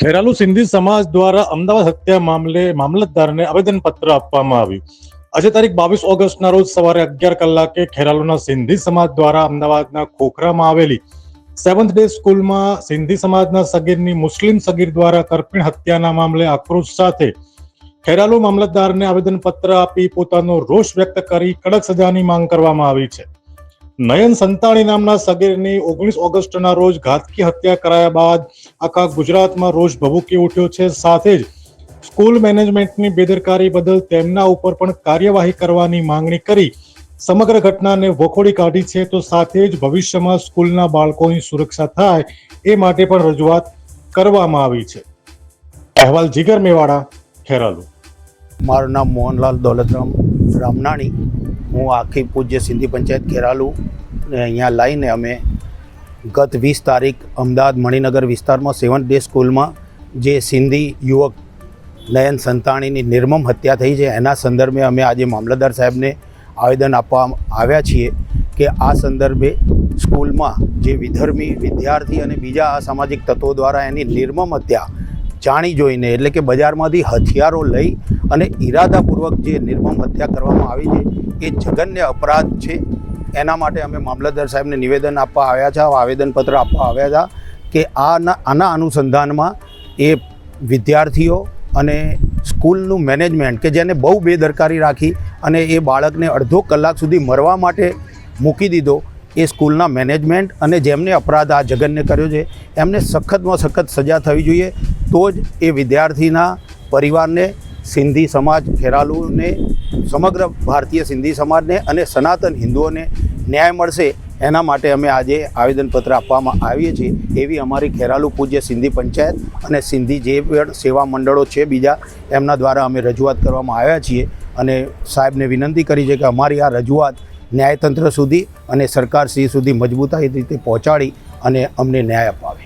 ખેરાલુ સિંધી સમાજ દ્વારા અમદાવાદ હત્યા મામલે મામલતદારને આવેદનપત્ર આપવામાં આવ્યું. આજે તારીખ બાવીસ ઓગસ્ટના રોજ સવારે અગિયાર કલાકે ખેરાલુના સિંધી સમાજ દ્વારા અમદાવાદના ખોખરામાં આવેલી સેવન્થ ડે સ્કૂલમાં સિંધી સમાજના સગીરની મુસ્લિમ સગીર દ્વારા કરપીણ હત્યાના મામલે આક્રોશ સાથે ખેરાલુ મામલતદારને આવેદનપત્ર આપી પોતાનો રોષ વ્યક્ત કરી કડક સજાની માંગ કરવામાં આવી છે. નયન સંતાણી નામના સગીરની ઓગણીસ ઓગસ્ટના રોજ ઘાતકી હત્યા કરાયા બાદ આખા ગુજરાતમાં રોષ ભભૂકી ઉઠ્યો છે. સાથે જ સ્કૂલ મેનેજમેન્ટની બેદરકારી બદલ તેમના ઉપર પણ કાર્યવાહી કરવાની માંગણી કરી. સમગ્ર ઘટનાને વખોડી કાઢી છે તો સાથે જ ભવિષ્યમાં સ્કૂલના બાળકોની સુરક્ષા થાય એ માટે પણ રજૂઆત કરવામાં આવી છે. અહેવાલ જીગર મેવાડા, ખેરાલુ. મારું નામ મોહનલાલ દોલતરામ રામનાણી. હું આખી પૂજ્ય સિંધી પંચાયત ખેરાલુ ને અહીંયા લાવીને અમે ગત વીસ તારીખ અમદાવાદ મણિનગર વિસ્તારમાં સેવન્થ ડે સ્કૂલમાં જે સિંધી યુવક નયન સંતાણીની નિર્મમ હત્યા થઈ છે, એના સંદર્ભે અમે આજે મામલતદાર સાહેબને આવેદન આપવા આવ્યા છીએ કે આ સંદર્ભે સ્કૂલમાં જે વિધર્મી વિદ્યાર્થી અને બીજા અસામાજિક તત્વો દ્વારા એની નિર્મમ હત્યા જાણી જોઈને એટલે કે બજારમાંથી હથિયારો લઈ અને ઈરાદાપૂર્વક જે નિર્મમ હત્યા કરવામાં આવી છે, એ જઘન્ય અપરાધ છે. એના માટે અમે મામલતદાર સાહેબને નિવેદન આપવા આવ્યા છે, આવેદનપત્ર આપવા આવ્યા હતા કે આના આના અનુસંધાનમાં એ વિદ્યાર્થીઓ અને સ્કૂલનું મેનેજમેન્ટ કે જેને બહુ બેદરકારી રાખી અને એ બાળકને અડધો કલાક સુધી મરવા માટે મૂકી દીધો, એ સ્કૂલના મેનેજમેન્ટ અને જેમને અપરાધ આ જગનને કર્યો છે, એમને સખતમાં સખત સજા થવી જોઈએ. તો જ એ વિદ્યાર્થીના પરિવારને સિંધી સમાજ ખેરાલુને, સમગ્ર ભારતીય સિંધી સમાજને અને સનાતન હિન્દુઓને ન્યાય મળશે, એના માટે અમે આજે આવેદનપત્ર આપવામાં આવીએ છીએ. એવી અમારી ખેરાલુ પૂજ્ય સિંધી પંચાયત અને સિંધી જે પણ સેવા મંડળો છે બીજા, એમના દ્વારા અમે રજૂઆત કરવામાં આવ્યા છીએ. અને સાહેબને વિનંતી કરી છે કે અમારી આ રજૂઆત ન્યાયતંત્ર સુધી અને સરકારશ્રી સુધી મજબૂતાઈ રીતે પહોંચાડી અને અમને ન્યાય અપાવે.